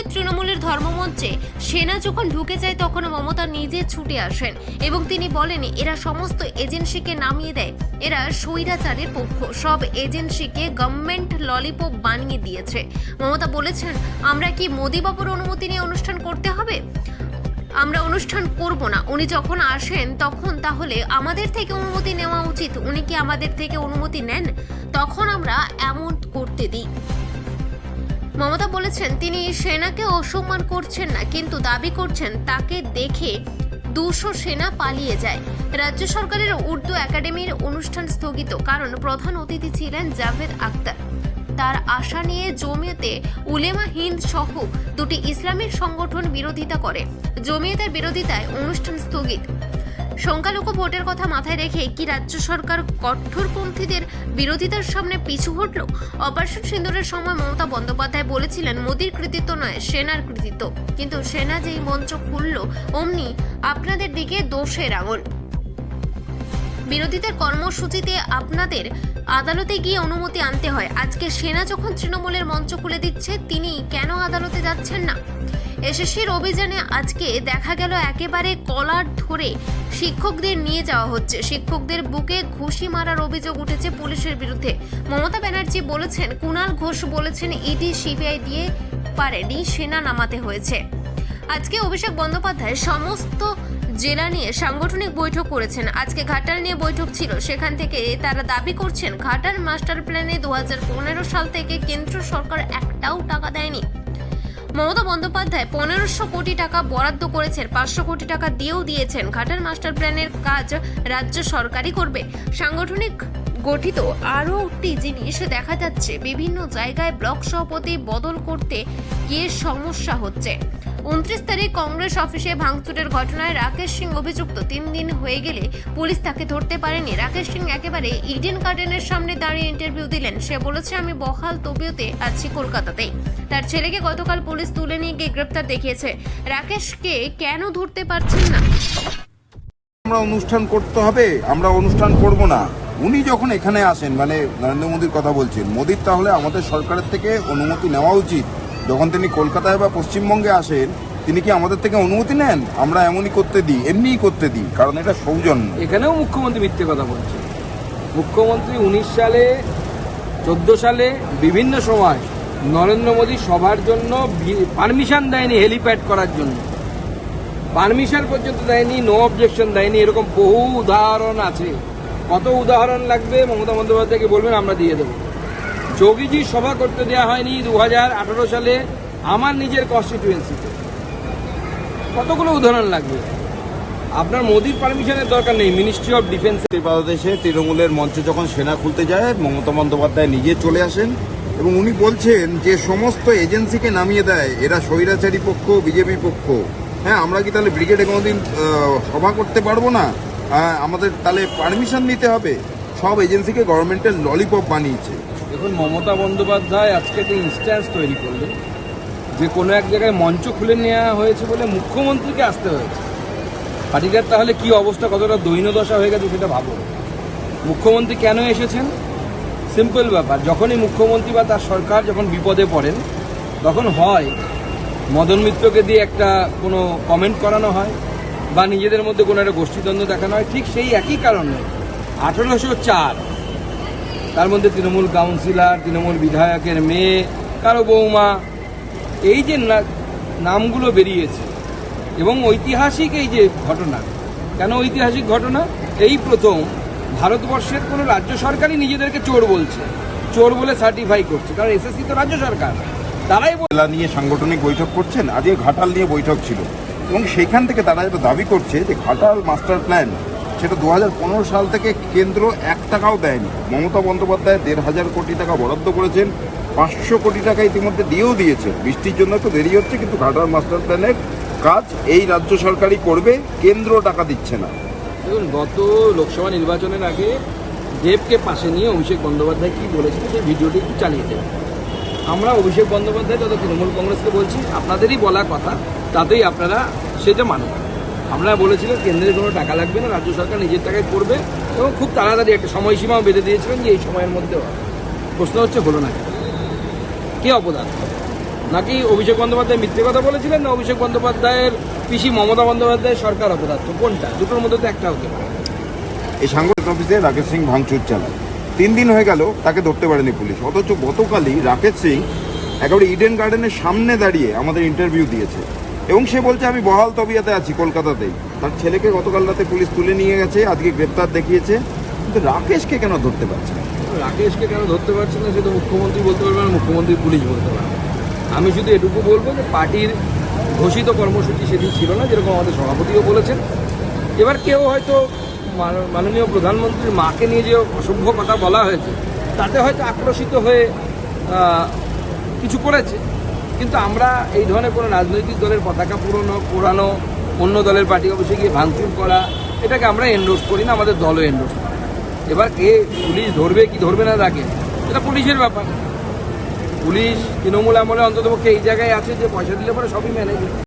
শাঙ্গঠনিক তৃণমূলের ধর্মমঞ্চে সেনা যখন ঢুকে যায়, তখন মমতা নিজে ছুটে আসেন এবং তিনি বলেন, এরা সমস্ত এজেন্সিকে নামিয়ে দেয়। এরা স্বৈরাচারের পক্ষ। সব এজেন্সিকে গভর্নমেন্ট ললিপপ বানিয়ে দিয়েছে। মমতা বলেছেন, আমরা কি মোদিবাবুর অনুমতি নিয়ে অনুষ্ঠান করতে হবে? আমরা অনুষ্ঠান করব না। উনি যখন আসেন, তখন তাহলে আমাদের থেকে অনুমতি নেওয়া উচিত। উনি কি আমাদের থেকে অনুমতি নেন? তখন আমরা এমন করতে দিই। মমতা বলেছেন, তিনি সেনাকে অসম্মান করছেন না, কিন্তু দাবি করছেন তাকে দেখে দুশো সেনা পালিয়ে যায়। রাজ্য সরকারের উর্দু একাডেমির অনুষ্ঠান স্থগিত, কারণ প্রধান অতিথি ছিলেন জাভেদ আক্তার তার আশা নিয়ে জমিয়তে উলেমা হিন্দ সহ দুটি ইসলামিক সংগঠন বিরোধিতা করে। জমিয়তের বিরোধিতায় অনুষ্ঠান স্থগিত। সংখ্যালঘু ভোটের কথা মাথায় রেখে কি রাজ্য সরকার কঠোরপন্থীদের বিরোধিতার সামনে পিছু হটল? অপারেশন সিন্দুরের সময় মমতা বন্দ্যোপাধ্যায় বলেছিলেন, মোদির কৃতিত্ব নয়, সেনার কৃতিত্ব। কিন্তু সেনা যেই মঞ্চ খুলল, অমনি আপনাদের দিকে দোষের আঙুল। বিরোধীদের কর্মসূচিতে আপনাদের আদালতে গিয়ে অনুমতি আনতে হয়। আজকে সেনা যখন তৃণমূলের মঞ্চ খুলে দিচ্ছে, তিনি কেন আদালতে যাচ্ছেন না? এসএসসির অভিযানে আজকে দেখা গেল একেবারে কলার ধরে শিক্ষকদের নিয়ে যাওয়া হচ্ছে। শিক্ষকদের বুকে ঘুষি মারার অভিযোগ উঠেছে পুলিশের বিরুদ্ধে। মমতা ব্যানার্জি বলেছেন, কুণাল ঘোষ বলেছেন, ইডি, সিবিআই দিয়ে পারেনি, সেনা নামাতে হয়েছে। আজকে অভিষেক বন্দ্যোপাধ্যায় সমস্ত জেলা নিয়ে সাংগঠনিক বৈঠক করেছেন। আজকে ঘাটাল নিয়ে বৈঠক ছিল। সেখান থেকে তারা দাবি করছেন, ঘাটাল মাস্টার প্ল্যানে দু হাজার পনেরো সাল থেকে কেন্দ্র সরকার একটাও টাকা দেয়নি। মমতা বন্দ্যোপাধ্যায় পনেরোশো কোটি টাকা বরাদ্দ করেছেন, পাঁচশো কোটি টাকা দিয়েও দিয়েছেন। ঘাটার মাস্টার প্ল্যানের কাজ রাজ্য সরকারই করবে। সাংগঠনিক গঠিত আরও একটি জিনিস দেখা যাচ্ছে, বিভিন্ন জায়গায় ব্লক সভাপতি বদল করতে গিয়ে সমস্যা হচ্ছে। উনত্রিশ তারিখ কংগ্রেস অফিসে ভাঙচুরের ঘটনায় রাকেশ সিং অভিযুক্ত। তিন দিন হয়ে গেলে পুলিশ তাকে ধরতে পারেনি। রাকেশ সিং একেবারে ইডেন গার্ডেনের সামনে দাঁড়িয়ে ইন্টারভিউ দিলেন। সে বলেছে, আমি বহাল তবিয়তে আছি কলকাতাতে তার ছেলেকে গতকাল পুলিশ তুলে নিয়ে গিয়ে গ্রেপ্তার দেখিয়েছে। রাকেশকে কেন ধরতে পারছেন না? আমরা অনুষ্ঠান করতে হবে, আমরা অনুষ্ঠান করব না। উনি যখন এখানে আসেন মানে নরেন্দ্র মোদীর কথা বলছেন, মোদীর তাহলে আমাদের সরকারের থেকে অনুমতি নেওয়া উচিত। যখন তিনি কলকাতায় বা পশ্চিমবঙ্গে আসেন, তিনি কি আমাদের থেকে অনুমতি নেন? আমরা এমনই করতে দিই, এমনিই করতে দিই, কারণ এটা সৌজন্য। এখানেও মুখ্যমন্ত্রী মিথ্যে কথা বলছে। মুখ্যমন্ত্রী উনিশ সালে, চোদ্দ সালে, বিভিন্ন সময় নরেন্দ্র মোদী সভার জন্য পারমিশন দেয়নি হেলিপ্যাড করার জন্য। পারমিশন পর্যন্ত দেয়নি নো অবজেকশন দেয়নি, এরকম বহু উদাহরণ আছে। কত উদাহরণ লাগবে, মমতা বন্দ্যোপাধ্যায়কে বলবেন, আমরা দিয়ে দেবো। যোগীজি সভা করতে দেওয়া হয়নি দু হাজার আঠারো সালে আমার নিজের কনস্টিটুয়েন্সিতে কতগুলো উদাহরণ লাগবে? আপনার মোদির পারমিশনের দরকার নেই মিনিস্ট্রি অফ ডিফেন্স বাংলাদেশে তৃণমূলের মঞ্চ যখন সেনা খুলতে যায়, মমতা বন্দ্যোপাধ্যায় নিজে চলে আসেন এবং উনি বলছেন যে সমস্ত এজেন্সিকে নামিয়ে দেয়, এরা স্বৈরাচারী পক্ষ, বিজেপি পক্ষ। হ্যাঁ আমরা কি তাহলে ব্রিগেডে কোনোদিন সভা করতে পারব না? আমাদের তাহলে পারমিশন নিতে হবে। সব এজেন্সিকে গভর্নমেন্টের ললিপপ বানিয়েছে। দেখুন, মমতা বন্দ্যোপাধ্যায় আজকে একটা ইনস্ট্যান্স তৈরি করলেন, যে কোনো এক জায়গায় মঞ্চ খুলে নেওয়া হয়েছে বলে মুখ্যমন্ত্রীকে আসতে হয়েছে। পার্টিটার তাহলে কি অবস্থা? কতটা দৈন্যদশা হয়ে গেছে সেটা ভাবো মুখ্যমন্ত্রী কেন এসেছেন? সিম্পল ব্যাপার, যখনই মুখ্যমন্ত্রী বা তার সরকার যখন বিপদে পড়েন, তখন হয়, মদন মিত্রকে দিয়ে একটা কোনো কমেন্ট করানো হয়, বা নিজেদের মধ্যে কোনো একটা গোষ্ঠীদ্বন্দ্ব দেখানো হয়। ঠিক সেই একই কারণে আঠেরোশো চার তার মধ্যে তৃণমূল কাউন্সিলর, তৃণমূল বিধায়কের মেয়ে, কারও বৌমা, এই যে নামগুলো বেরিয়েছে এবং ঐতিহাসিক এই যে ঘটনা। কেন ঐতিহাসিক ঘটনা? এই প্রথম ভারতবর্ষের কোনো রাজ্য সরকারই নিজেদেরকে চোর বলছে। চোর বলে সার্টিফাই করছে। কারণ এসএসসি তো রাজ্য সরকার। তারাই বল- নিয়ে সাংগঠনিক বৈঠক করছেন আজকে ঘাটাল নিয়ে বৈঠক ছিল। এবং সেখান থেকে তারা যেটা দাবি করছে যে ঘাটাল মাস্টার প্ল্যান সেটা দু হাজার পনেরো সাল থেকে কেন্দ্র এক টাকাও দেয়নি। মমতা বন্দ্যোপাধ্যায় দেড় হাজার কোটি টাকা বরাদ্দ করেছেন, পাঁচশো কোটি টাকা ইতিমধ্যে দিয়েও দিয়েছে বৃষ্টির জন্য একটু দেরি হচ্ছে, কিন্তু ঘাটাল মাস্টার প্ল্যানের কাজ এই রাজ্য সরকারই করবে, কেন্দ্র টাকা দিচ্ছে না। দেখুন, গত লোকসভা নির্বাচনের আগে দেবকে পাশে নিয়ে অভিষেক বন্দ্যোপাধ্যায় কী বলেছিল সেই ভিডিওটি একটু চালিয়ে দেবেন আমরা অভিষেক বন্দ্যোপাধ্যায় তথা তৃণমূল কংগ্রেসকে বলছি, আপনাদেরই বলা কথা, তাতেই আপনারা সেটা মানুন। আমরা বলেছিলেন কেন্দ্রের কোনো টাকা লাগবে না, রাজ্য সরকার নিজের টাকায় করবে এবং খুব তাড়াতাড়ি একটা সময়সীমাও বেঁধে দিয়েছিলেন যে এই সময়ের মধ্যে। প্রশ্ন হচ্ছে, হলো না কে অবদান নাকি অভিষেক বন্দ্যোপাধ্যায় মিথ্যে কথা বলেছিলেন, না অভিষেক বন্দ্যোপাধ্যায়ের পিসি মমতা বন্দ্যোপাধ্যায়ের সরকার অপরাধ কোনটা? দুটোর মধ্যে তো একটা হতে পারে। এই সাংগঠনিক অফিসে রাকেশ সিং ভাঙচুর চালায়। তিন দিন হয়ে গেল তাকে ধরতে পারেনি পুলিশ। অথচ গতকালই রাকেশ সিং একেবারে ইডেন গার্ডেনের সামনে দাঁড়িয়ে আমাদের ইন্টারভিউ দিয়েছে। এবং সে বলছে, আমি বহাল তবিয়াতে আছি, কলকাতাতেই। তার ছেলেকে গতকাল রাতে পুলিশ তুলে নিয়ে গেছে, আজকে গ্রেপ্তার দেখিয়েছে। কিন্তু রাকেশকে কেন ধরতে পারছে না? রাকেশকে কেন ধরতে পারছে না, সে তো মুখ্যমন্ত্রী বলতে পারবে না, মুখ্যমন্ত্রী পুলিশ বলতে পারবে আমি শুধু এটুকু বলব যে পার্টির ঘোষিত কর্মসূচি সেদিন ছিল না, যেরকম আমাদের সভাপতিও বলেছেন। এবার কেউ হয়তো মাননীয় প্রধানমন্ত্রীর মাকে নিয়ে যে অসভ্য কথা বলা হয়েছে, তাতে হয়তো আক্রোশিত হয়ে কিছু করেছে। কিন্তু আমরা এই ধরনের কোনো রাজনৈতিক দলের পতাকা পুরনো, পুরানো, অন্য দলের পার্টি অফিসে গিয়ে ভাঙচুর করা, এটাকে আমরা এন্ডোর্স করি না, আমাদের দলও এন্ডোর্স করে এবার কে পুলিশ ধরবে, কি ধরবে না তাকে, এটা পুলিশের ব্যাপার। পুলিশ তৃণমূল আমলে অন্ততপক্ষে এই জায়গায় আছে যে পয়সা দিলে পরে সবই ম্যানেজ